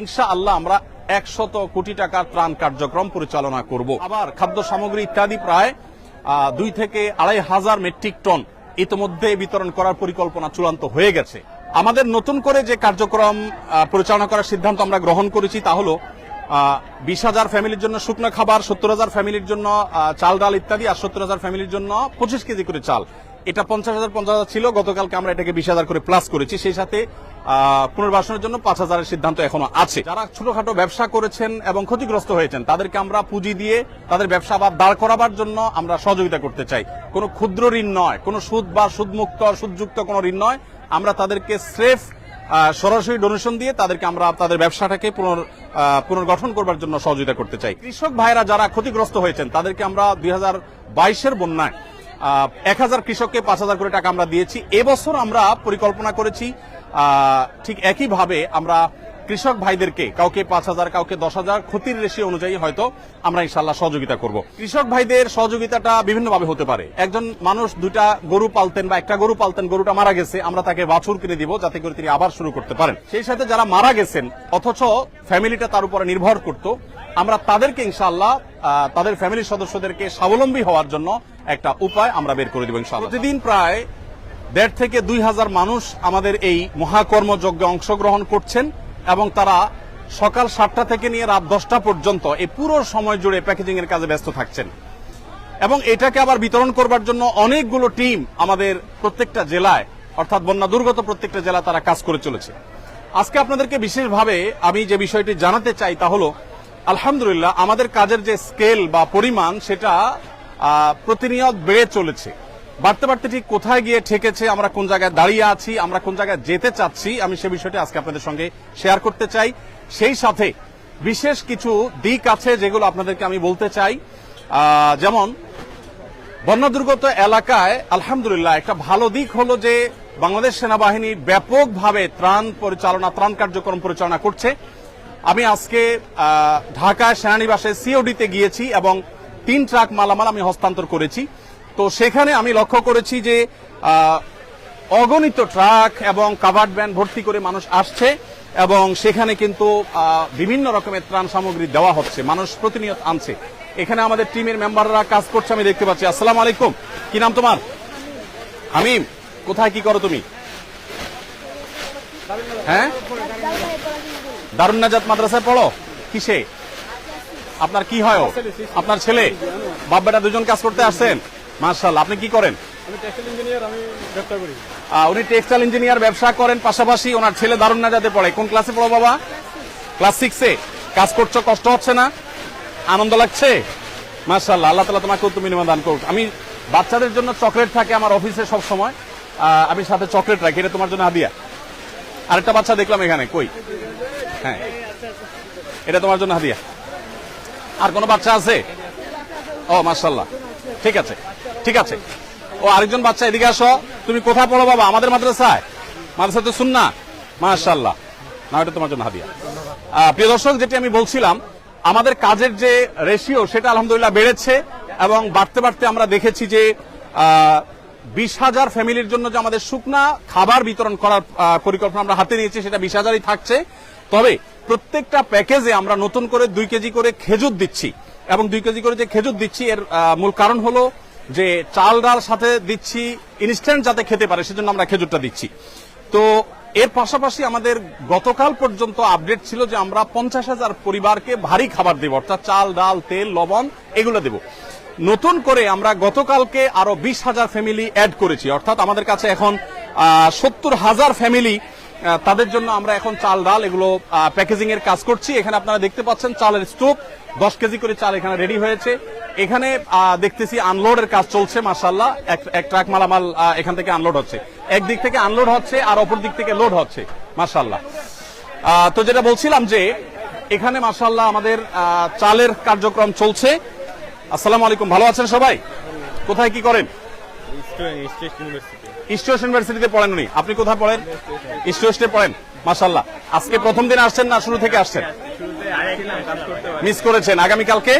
ইনশা আল্লাহ আমরা একশত কোটি টাকার ত্রাণ কার্যক্রম পরিচালনা করব। আবার খাদ্য সামগ্রী ইত্যাদি প্রায় দুই থেকে আড়াই হাজার মেট্রিক টন ইতিমধ্যে বিতরণ করার পরিকল্পনা চূড়ান্ত হয়ে গেছে। আমাদের নতুন করে যে কার্যক্রম পরিচালনা করার সিদ্ধান্ত আমরা গ্রহণ করেছি তা হলো বিশ হাজার ফ্যামিলির জন্য শুকনো খাবার, সত্তর হাজার ফ্যামিলির জন্য চাল, ডাল ইত্যাদি, আর সত্তর হাজার ফ্যামিলির জন্য পঁচিশ কেজি করে চাল। এটা পঞ্চাশ হাজার পঞ্চাশ হাজার ছিল, গতকালকে আমরা এটাকে বিশ হাজার করে প্লাস করেছি। সেই সাথে পুনর্বাসনের জন্য পাঁচ হাজারের সিদ্ধান্ত এখনও আছে। যারা ছোটখাটো ব্যবসা করেছেন এবং ক্ষতিগ্রস্ত হয়েছেন, তাদেরকে আমরা পুঁজি দিয়ে তাদের ব্যবসা আবার দাঁড় করাবার জন্য আমরা সহযোগিতা করতে চাই। কোনো ক্ষুদ্র ঋণ নয়, কোনো সুদ বা সুদমুক্ত, সুদযুক্ত কোনো ঋণ নয়। আমরা তাদেরকে স্রেফ সরাসরি ডোনেশন দিয়ে তাদেরকে আমরা তাদের ব্যবসাটাকে পুনর পুনর্গঠন করবার জন্য সহযোগিতা করতে চাই। কৃষক ভাইরা যারা ক্ষতিগ্রস্ত হয়েছেন, তাদেরকে আমরা দুই হাজার বাইশের বন্যায় এক হাজার কৃষককে পাঁচ হাজার করে টাকা আমরা দিয়েছি। এবছর আমরা পরিকল্পনা করেছি ঠিক একইভাবে আমরা কৃষক ভাইদেরকে, কাউকে পাঁচ হাজার, কাউকে দশ হাজার, ক্ষতির রেশি অনুযায়ী হয়তো আমরা ইনশাল্লাহ সহযোগিতা করব। কৃষক ভাইদের সহযোগিতাটা বিভিন্নভাবে হতে পারে। একজন মানুষ দুটা গরু পালতেন বা একটা গরু পালতেন, গরুটা মারা গেছে, আমরা তাকে বাছুর কিনে দিব যাতে করে তিনি আবার শুরু করতে পারেন। সেই সাথে যারা মারা গেছেন, অথচ ফ্যামিলিটা তার উপরে নির্ভর করত, আমরা তাদেরকে ইনশাল্লাহ তাদের ফ্যামিলির সদস্যদেরকে স্বাবলম্বী হওয়ার জন্য একটা উপায় আমরা বের করে দেব ইনশাল্লাহ প্রতিদিন প্রায় দেড় থেকে দুই হাজার মানুষ আমাদের এই মহাকর্মযজ্ঞে অংশগ্রহণ করছেন। এবং তারা সকাল সাতটা থেকে নিয়ে রাত দশটা পর্যন্ত এই পুরো সময় জুড়ে প্যাকেজিং এর কাজে ব্যস্ত থাকছেন। এবং এটাকে আবার বিতরণ করবার জন্য অনেকগুলো টিম আমাদের প্রত্যেকটা জেলায়, অর্থাৎ বন্যা দুর্গত প্রত্যেকটা জেলা তারা কাজ করে চলেছে। আজকে আপনাদেরকে বিশেষভাবে আমি যে বিষয়টি জানাতে চাই তা হলো, আলহামদুলিল্লাহ আমাদের কাজের যে স্কেল বা পরিমাণ সেটা প্রতিনিয়ত বেড়ে চলেছে। বাড়তে বাড়তে ঠিক কোথায় গিয়ে ঠেকেছে, আমরা কোন জায়গায় দাঁড়িয়ে আছি, আমরা কোন জায়গায় যেতে চাচ্ছি, আমি সে বিষয়টি আজকে আপনাদের সঙ্গে শেয়ার করতে চাই। সেই সাথে বিশেষ কিছু দিক আছে যেগুলো আপনাদেরকে আমি বলতে চাই। যেমন বন্যা দুর্গত এলাকায় আলহামদুলিল্লাহ একটা ভালো দিক হলো যে বাংলাদেশ সেনাবাহিনী ব্যাপকভাবে ত্রাণ পরিচালনা, ত্রাণ কার্যক্রম পরিচালনা করছে। আমি আজকে ঢাকায় সেনানিবাসে সিওডিতে গিয়েছি এবং তিন ট্রাক মালামাল আমি হস্তান্তর করেছি। তো সেখানে আমি লক্ষ্য করেছি যে অগণিত ট্রাক এবং কাভার্ড ভ্যান ভর্তি করে মানুষ আসছে এবং সেখানে কিন্তু বিভিন্ন রকমের ত্রাণ সামগ্রী দেওয়া হচ্ছে। মানুষ প্রতিনিয়ত আনছে। এখানে আমাদের টিমের মেম্বাররা কাজ করছে, আমি দেখতে পাচ্ছি। আসসালামু আলাইকুম। কি নাম তোমার? হামিম, কোথায় কি করো তুমি? হ্যাঁ? দারুণ নাজাত মাদ্রাসায় পড়ো? কিসে? আপনার কি হয় আপনার ছেলে? বাপ বেটা দুজন কাজ করতে আসছেন? মার্শাল্লাহ আপনি কি করেন? উনি টেক্সটাইল ইঞ্জিনিয়ার ব্যবসা করেন পাশাপাশি ওনার ছেলে দারুণ নাজাতে পড়ে। কোন ক্লাসে পড়ো বাবা? ক্লাস সিক্সে কাজ করছ কষ্ট হচ্ছে না? আনন্দ লাগছে? মার্শাল্লাহ আল্লাহ তালা তোমাকে উত্তম বিনিময় দান করুক। আমি বাচ্চাদের জন্য চকলেট থাকে আমার অফিসে সব সময় আমি সাথে চকলেট রাখি এটা তোমার জন্য হাদিয়া। আরেকটা বাচ্চা দেখলাম এখানে কই? হ্যাঁ। এটা তোমার জন্য হাদিয়া। আর কোনো বাচ্চা আছে? ও মার্শাল্লাহ ঠিক আছে। ঠিক আছে। ও আরেকজন বাচ্চা এদিকে আসো। তুমি কোথায় পড়ো বাবা? আমাদের মাদ্রাসায়? মাদ্রাসা তো শুন না মার্শাল্লাহ না, এটা তোমার জন্য হাদিয়া। প্রিয় দর্শক, যেটি আমি বলছিলাম, আমাদের কাজের যে রেশিও সেটা আলহামদুলিল্লাহ বেড়েছে এবং বাড়তে বাড়তে আমরা দেখেছি যে বিশ হাজার ফ্যামিলির জন্য যে আমাদের শুকনা খাবার বিতরণ করার পরিকল্পনা আমরা হাতে নিয়েছি, সেটা বিশ হাজারই থাকছে। তবে প্রত্যেকটা প্যাকেজে আমরা নতুন করে দুই কেজি করে খেজুর দিচ্ছি। এবং দুই কেজি করে যে খেজুর দিচ্ছি, এর মূল কারণ হলো যে চাল ডাল সাথে দিচ্ছি ইনস্ট্যান্ট যাতে খেতে পারে, সেজন্য আমরা খেজুরটা দিচ্ছি। তো এর পাশাপাশি আমাদের গতকাল পর্যন্ত আপডেট ছিল যে আমরা পঞ্চাশ হাজার পরিবারকে ভারী খাবার দেব, অর্থাৎ চাল, ডাল, তেল, লবণ, এগুলো দেব। নতুন করে আমরা গতকালকে আরও বিশ হাজার ফ্যামিলি অ্যাড করেছি, অর্থাৎ আমাদের কাছে এখন সত্তর হাজার ফ্যামিলি তাদের জন্য আমরা এখন চাল, ডাল এগুলো প্যাকেজিং এর কাজ করছি। এখানে আপনারা দেখতে পাচ্ছেন চালের স্টোভ। দশ কেজি করে চাল এখানে রেডি হয়েছে। এখানে দেখতেছি আনলোডের কাজ চলছে মাসাল্লাহ এক ট্রাক মালামাল এখান থেকে আনলোড হচ্ছে। একদিক থেকে আনলোড হচ্ছে আর অপর দিক থেকে লোড হচ্ছে মাসাল্লাহ তো যেটা বলছিলাম যে, এখানে মাসাল্লাহ আমাদের চালের কার্যক্রম চলছে। আসসালামু আলাইকুম, ভালো আছেন সবাই? কোথায় কি করেন? ইস্টোস ইউনিভার্সিটিতে পড়েন উনি। আপনি কোথায় পড়েন? ইস্টোস্টে পড়েন মাসাল্লাহ আজকে প্রথম দিন আসছেন না শুরু থেকে আসছেন? মিস করেছেন আগামীকালকে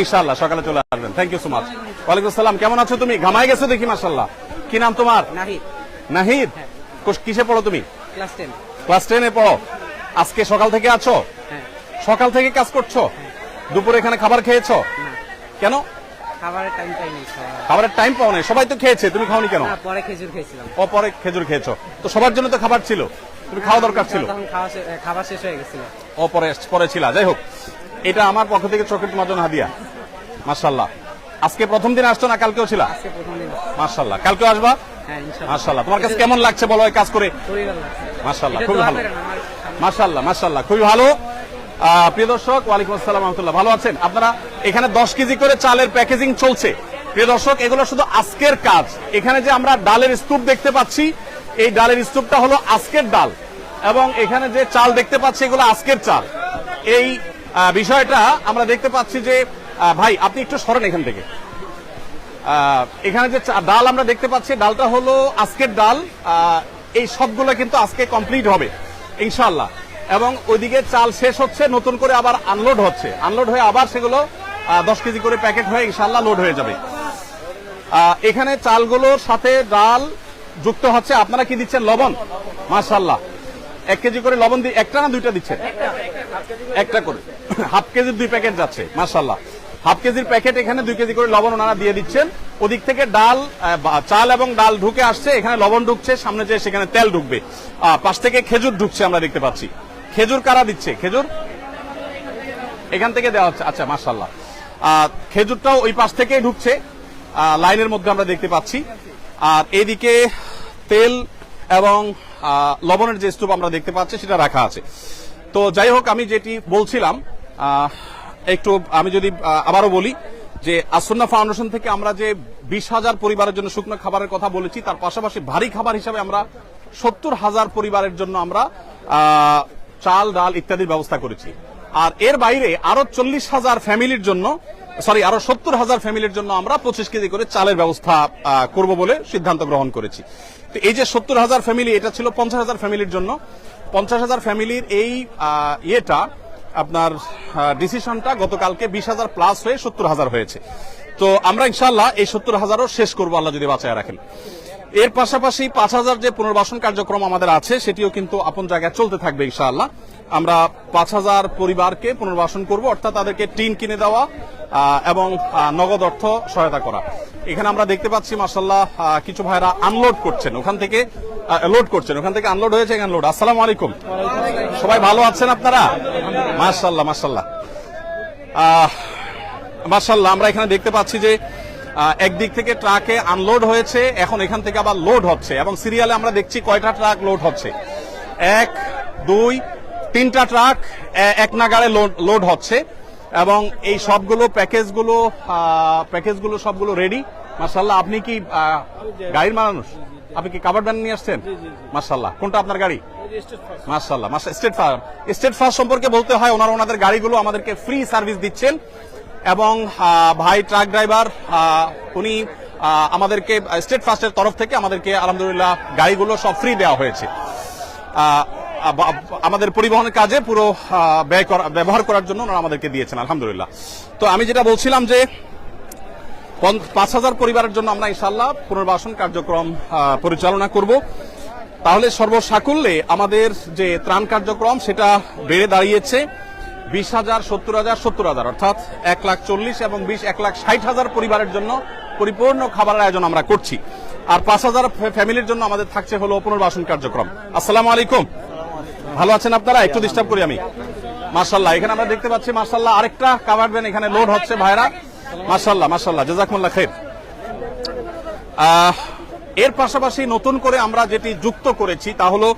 ইনশাআল্লাহ সকালে চলে আসবেন। থ্যাংক ইউ সো মাচ ওয়ালাইকুম আসসালাম কেমন আছো তুমি? ঘামাই গেছো দেখি মাসাল্লাহ কি নাম তোমার? নাহিদ। নাহিদ? কিসে পড়ো তুমি? ক্লাস টেনে পড়ো। আজকে সকাল থেকে আছো? হ্যাঁ। সকাল থেকে কাজ করছ? দুপুরে এখানে খাবার খেয়েছো? কেন? খাবারের টাইম টাইম খাবারের টাইম পাও নাই। সবাই তো খেয়েছে তুমি খাওনি কেন? পরে খেজুর খেয়েছিলাম। ও পরে খেজুর খেয়েছো। তো সবার জন্য তো খাবার ছিল। তুমি খাওয়া দরকার ছিল। খাওয়া খাবার শেষ হয়ে গেছিল। ও পরে পরে ছিল। যাই হোক এটা আমার পক্ষ থেকে চোখের তোমার জন্য হাদিয়া। মার্শাল্লাহ আজকে প্রথম দিন আসছো না কালকেও ছিল? মার্শাল্লাহ কালকেও আসবা? হ্যাঁ মার্শাল্লাহ তোমার কাছে কেমন লাগছে বলো এই কাজ করে? মার্শাল্লাহ খুবই ভালো। সামনে- মার্শাল্লাহ মার্শাল্লাহ খুবই ভালো। প্রিয় দর্শক, ওয়ালাইকুম আসসালাম রহমতুল্লাহ। ভালো আছেন? আপনারা এখানে দশ কেজি করে চালের প্যাকেজিং চলছে। প্রিয় দর্শক, এগুলো শুধু আজকের কাজ। এখানে যে আমরা ডালের স্তূপ দেখতে পাচ্ছি, এই ডালের স্তূপটা হলো আজকের ডাল। এবং এখানে যে চাল দেখতে পাচ্ছি, এগুলো আজকের চাল। এই বিষয়টা আমরা দেখতে পাচ্ছি যে ভাই, আপনি একটু সরেন এখান থেকে। এখানে যে ডাল আমরা দেখতে পাচ্ছি, ডালটা হলো আজকের ডাল। এই সবগুলো কিন্তু আজকে কমপ্লিট হবে ইনশাল্লাহ এবং ওইদিকে চাল শেষ হচ্ছে, নতুন করে আবার আনলোড হচ্ছে। আনলোড হয়ে আবার সেগুলো দশ কেজি করে প্যাকেট হয়ে ইনশাল্লাহ লোড হয়ে যাবে। এখানে চালগুলোর সাথে ডাল যুক্ত হচ্ছে। আপনারা কি দিচ্ছেন? লবণ? মাশাল্লাহ এক কেজি করে লবণ দিয়ে একটা না দুইটা দিচ্ছেন? একটা করে। হাফ কেজির দুই প্যাকেট যাচ্ছে মাশাল্লাহ হাফ কেজির প্যাকেট এখানে দুই কেজি করে লবণ ওনারা দিয়ে দিচ্ছেন। ওদিক থেকে ডাল চাল এবং ডাল ঢুকে আসছে। এখানে লবণ ঢুকছে, সামনে যে সেখানে তেল ঢুকবে। পাশ থেকে খেজুর ঢুকছে আমরা দেখতে পাচ্ছি। খেজুর কারা দিচ্ছে? খেজুর? এখান থেকে দেওয়া হচ্ছে। আচ্ছা মার্শাল্লাহ খেজুরটাও ওই পাশ থেকেই ঢুকছে। লাইনের মধ্যে আমরা দেখতে পাচ্ছি। আর এদিকে তেল এবং লবণের যে স্তূপ আমরা দেখতে পাচ্ছি, সেটা রাখা আছে। তো যাই হোক, আমি যেটি বলছিলাম একটু আমি যদি আবারও বলি যে আসন্না ফাউন্ডেশন থেকে আমরা যে বিশ হাজার পরিবারের জন্য শুকনো খাবারের কথা বলেছি, তার পাশাপাশি ভারী খাবার হিসাবে আমরা সত্তর হাজার পরিবারের জন্য আমরা চাল, ডাল ইত্যাদির ব্যবস্থা করেছি। আর এর বাইরে আরও চল্লিশ হাজার ফ্যামিলির জন্য, সরি, আরও সত্তর হাজার ফ্যামিলির জন্য আমরা পঁচিশ কেজি করে চালের ব্যবস্থা করব বলে সিদ্ধান্ত গ্রহণ করেছি। তো এই যে সত্তর হাজার ফ্যামিলি, এটা ছিল পঞ্চাশ হাজার ফ্যামিলির জন্য। পঞ্চাশ হাজার ফ্যামিলির এই ইয়েটা আপনার ডিসিশনটা গতকালকে বিশ হাজার প্লাস হয়ে সত্তর হাজার হয়েছে। তো আমরা ইনশাল্লাহ এই সত্তর হাজারও শেষ করব, আল্লাহ যদি বাঁচায় রাখেন। এর পাশাপাশি পাঁচ হাজার যে পুনর্বাসন কার্যক্রম আমাদের আছে সেটিও কিন্তু আপন জায়গায় চলতে থাকবে ইনশাআল্লাহ। আমরা পাঁচ হাজার পরিবারকে পুনর্বাসন করব অর্থাৎ তাদেরকে টিন কিনে দেওয়া এবং নগদ অর্থ সহায়তা করা। এখানে আমরা দেখতে পাচ্ছি মাসাল্লাহ কিছু ভাইরা আনলোড করছেন। ওখান থেকে লোড করছেন। ওখান থেকে আনলোড হয়েছে এখানে লোড আসসালামু আলাইকুম। সবাই ভালো আছেন আপনারা? মাশাল্লাহ আহ, মার্শাল্লাহ আমরা এখানে দেখতে পাচ্ছি যে একদিক থেকে ট্রাকে আনলোড হয়েছে এখন এখান থেকে আবার লোড হচ্ছে এবং সিরিয়ালে আমরা দেখছি কয়টা ট্রাক লোড হচ্ছে। এক দুই তিনটা ট্রাক এক নাগাড়ে লোড হচ্ছে এবং এই সবগুলো প্যাকেজগুলো প্যাকেজগুলো সবগুলো রেডি মার্শাল্লাহ আপনি কি গাড়ির মানুষ? আপনি কি কাভার ভ্যান নিয়ে আসছেন? মার্শাল্লাহ কোনটা আপনার গাড়ি? মার্শাল্লাহ মার্শাল স্টেট ফার্ম স্টেট ফার্ম সম্পর্কে বলতে হয় ওনারা ওনাদের গাড়িগুলো আমাদেরকে ফ্রি সার্ভিস দিচ্ছেন। এবং ভাই ট্রাক ড্রাইভার উনি আমাদেরকে, স্টেট ফার্স্টের তরফ থেকে আমাদেরকে, আলহামদুলিল্লাহ, গাড়িগুলো সব ফ্রি দেওয়া হয়েছে। আমাদের পরিবহনের কাজে পুরো ব্যয় ব্যবহার করার জন্য ওনারা আমাদেরকে দিয়েছেন, আলহামদুলিল্লাহ। তো আমি যেটা বলছিলাম যে পাঁচ হাজার পরিবারের জন্য আমরা ইনশাল্লাহ পুনর্বাসন কার্যক্রম পরিচালনা করব। তাহলে সর্বসাকুল্যে আমাদের যে ত্রাণ কার্যক্রম, সেটা বেড়ে দাঁড়িয়েছে। বিশ হাজার, সত্তর হাজার সত্তর হাজার, অর্থাৎ এক লাখ চল্লিশ এবং বিশ, এক লাখ ষাট হাজার পরিবারের জন্য পরিপূর্ণ খাবারের আয়োজন আমরা করছি। আর পাঁচ হাজার ফ্যামিলির জন্য আমাদের থাকছে হলো পুনর্বাসন কার্যক্রম। আসসালামু আলাইকুম। ভালো আছেন আপনারা? একটু ডিস্টার্ব করি আমি। মার্শাল্লাহ এখানে আমরা দেখতে পাচ্ছি মার্শাল্লাহ আরেকটা কাভার ভ্যান এখানে লোড হচ্ছে ভাইরা। মার্শাল্লাহ মার্শাল্লাহ জাজাকুল্লাহ খের এর পাশাপাশি নতুন করে আমরা যেটি যুক্ত করেছি তা হলো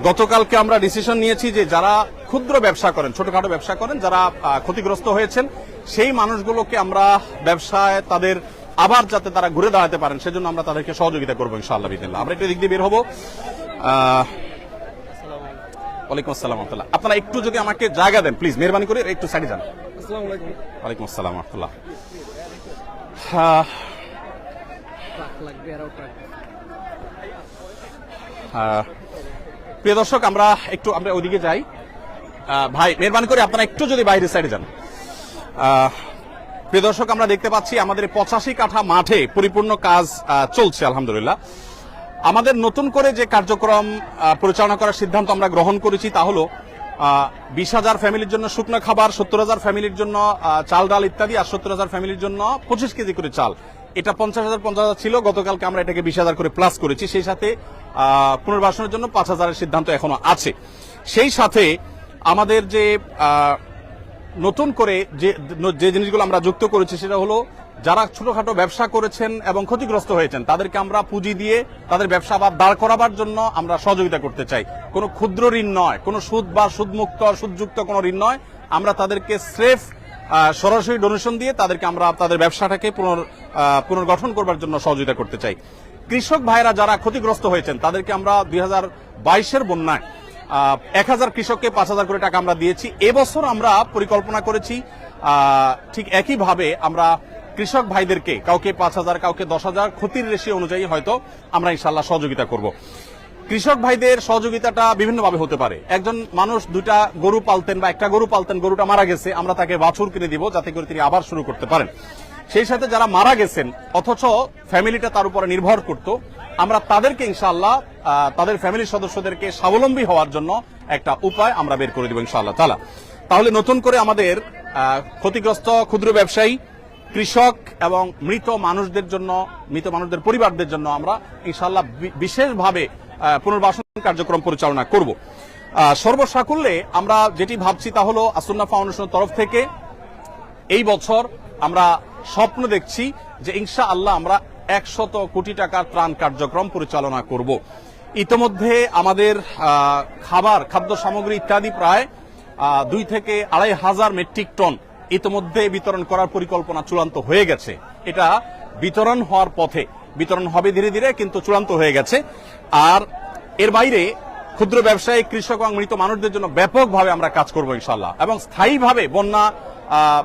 গতকালকে আমরা ডিসিশন নিয়েছি যে যারা ক্ষুদ্র ব্যবসা করেন ছোটখাটো ব্যবসা করেন যারা ক্ষতিগ্রস্ত হয়েছেন সেই মানুষগুলোকে আমরা ব্যবসায় তাদের আবার যাতে তারা ঘুরে দাঁড়াতে পারেন সেজন্য আমরা তাদেরকে সহযোগিতা করব ইনশাআল্লাহ বিদিল্লাহ আমরা একটু দিক দিয়ে বের হব। ওয়ালাইকুম আসসালাম আপনারা একটু যদি আমাকে জায়গা দেন প্লিজ মেহরবানি করে একটু সাইডে যান। ওয়ালাইকুম আসসালাম আহ, ট্রাক লাগবে আরও ট্রাক আহ, প্রিয় দর্শক, আমরা একটু আমরা ওইদিকে যাই। ভাই, মেহরবানি করে আপনারা একটু যদি বাইরের সাইডে যান। প্রিয় দর্শক, আমরা দেখতে পাচ্ছি আমাদের পঁচাশি কাঠা মাঠে পরিপূর্ণ কাজ চলছে, আলহামদুলিল্লাহ। আমাদের নতুন করে যে কার্যক্রম পরিচালনা করার সিদ্ধান্ত আমরা গ্রহণ করেছি তা হলো বিশ হাজার ফ্যামিলির জন্য শুকনো খাবার, সত্তর হাজার ফ্যামিলির জন্য চাল, ডাল ইত্যাদি, আর সত্তর হাজার ফ্যামিলির জন্য পঁচিশ কেজি করে চাল। এটা পঞ্চাশ হাজার পঞ্চাশ হাজার ছিল, গতকালকে আমরা এটাকে বিশ হাজার করে প্লাস করেছি। সেই সাথে পুনর্বাসনের জন্য পাঁচ হাজারের সিদ্ধান্ত এখনও আছে। সেই সাথে আমাদের যে নতুন করে যে যে জিনিসগুলো আমরা যুক্ত করেছি সেটা হলো, যারা ছোটখাটো ব্যবসা করেছেন এবং ক্ষতিগ্রস্ত হয়েছেন, তাদেরকে আমরা পুঁজি দিয়ে তাদের ব্যবসা আবার দাঁড় করাবার জন্য আমরা সহযোগিতা করতে চাই। কোনো ক্ষুদ্র ঋণ নয়, কোনো সুদ বা সুদমুক্ত, সুদযুক্ত কোনো ঋণ নয়। আমরা তাদেরকে স্রেফ সরাসরি ডোনেশন দিয়ে তাদেরকে আমরা তাদের ব্যবসাটাকে পুনর পুনর্গঠন করবার জন্য সহযোগিতা করতে চাই। কৃষক ভাইরা যারা ক্ষতিগ্রস্ত হয়েছেন, তাদেরকে আমরা দুই হাজার বাইশের বন্যায় এক হাজার কৃষককে পাঁচ হাজার করে টাকা আমরা দিয়েছি। এবছর আমরা পরিকল্পনা করেছি ঠিক একইভাবে আমরা কৃষক ভাইদেরকে, কাউকে পাঁচ হাজার, কাউকে দশ হাজার, ক্ষতির রেশি অনুযায়ী হয়তো আমরা ইনশাল্লাহ সহযোগিতা করব। কৃষক ভাইদের সহযোগিতাটা বিভিন্নভাবে হতে পারে। একজন মানুষ দুটা গরু পালতেন বা একটা গরু পালতেন গরুটা মারা গেছে আমরা তাকে বাছুর কিনে দিব যাতে করে তিনি আবার শুরু করতে পারেন। সেই সাথে যারা মারা গেছেন অথচ ফ্যামিলিটা তার উপরে নির্ভর করত আমরা তাদেরকে ইনশাআল্লাহ আহ, তাদের ফ্যামিলির সদস্যদেরকে স্বাবলম্বী হওয়ার জন্য একটা উপায় আমরা বের করে দিব ইনশাআল্লাহ। তালা তাহলে নতুন করে আমাদের ক্ষতিগ্রস্ত ক্ষুদ্র ব্যবসায়ী কৃষক এবং মৃত মানুষদের জন্য মৃত মানুষদের পরিবারদের জন্য আমরা ইনশাআল্লাহ বি- বিশেষভাবে পুনর্বাসন কার্যক্রম পরিচালনা করব। সর্বসাকুল্যে আমরা যেটি ভাবছি তা হলো আসন্না ফাউন্ডেশনের তরফ থেকে এই বছর আমরা স্বপ্ন দেখছি যে ইনশা আল্লাহ আমরা একশত কোটি টাকার ত্রাণ কার্যক্রম পরিচালনা করব। ইতোমধ্যে আমাদের খাবার, খাদ্য সামগ্রী ইত্যাদি প্রায় দুই থেকে আড়াই হাজার মেট্রিক টন ইতোমধ্যে বিতরণ করার পরিকল্পনা চূড়ান্ত হয়ে গেছে। এটা বিতরণ হওয়ার পথে বিতরণ হবে ধীরে ধীরে, কিন্তু চূড়ান্ত হয়ে গেছে। আর এর বাইরে ক্ষুদ্র ব্যবসায়ী, কৃষক এবং মৃত মানুষদের জন্য ব্যাপকভাবে আমরা কাজ করব ইনশাল্লাহ এবং স্থায়ীভাবে বন্যা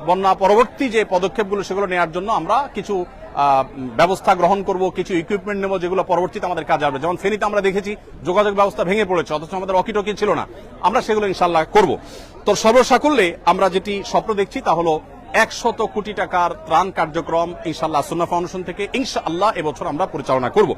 বন্যা পরবর্তী যে পদক্ষেপগুলো সেগুলো নেওয়ার জন্য আমরা কিছু ব্যবস্থা গ্রহণ করব, কিছু ইকুইপমেন্ট নেব যেগুলো পরবর্তীতে আমাদের কাজে আসবে। যেমন ফেনীতে আমরা দেখেছি যোগাযোগ ব্যবস্থা ভেঙে পড়েছে, অথচ আমাদের অকিটকি ছিল না। আমরা সেগুলো ইনশাল্লাহ করব। তো সর্বসাকুল্যে আমরা যেটি স্বপ্ন দেখছি তা হলো একশত কোটি টাকার ত্রাণ কার্যক্রম ইনশাল্লাহ সুন্না ফাউন্ডেশন থেকে ইনশাআল্লাহ এবছর আমরা পরিচালনা করব।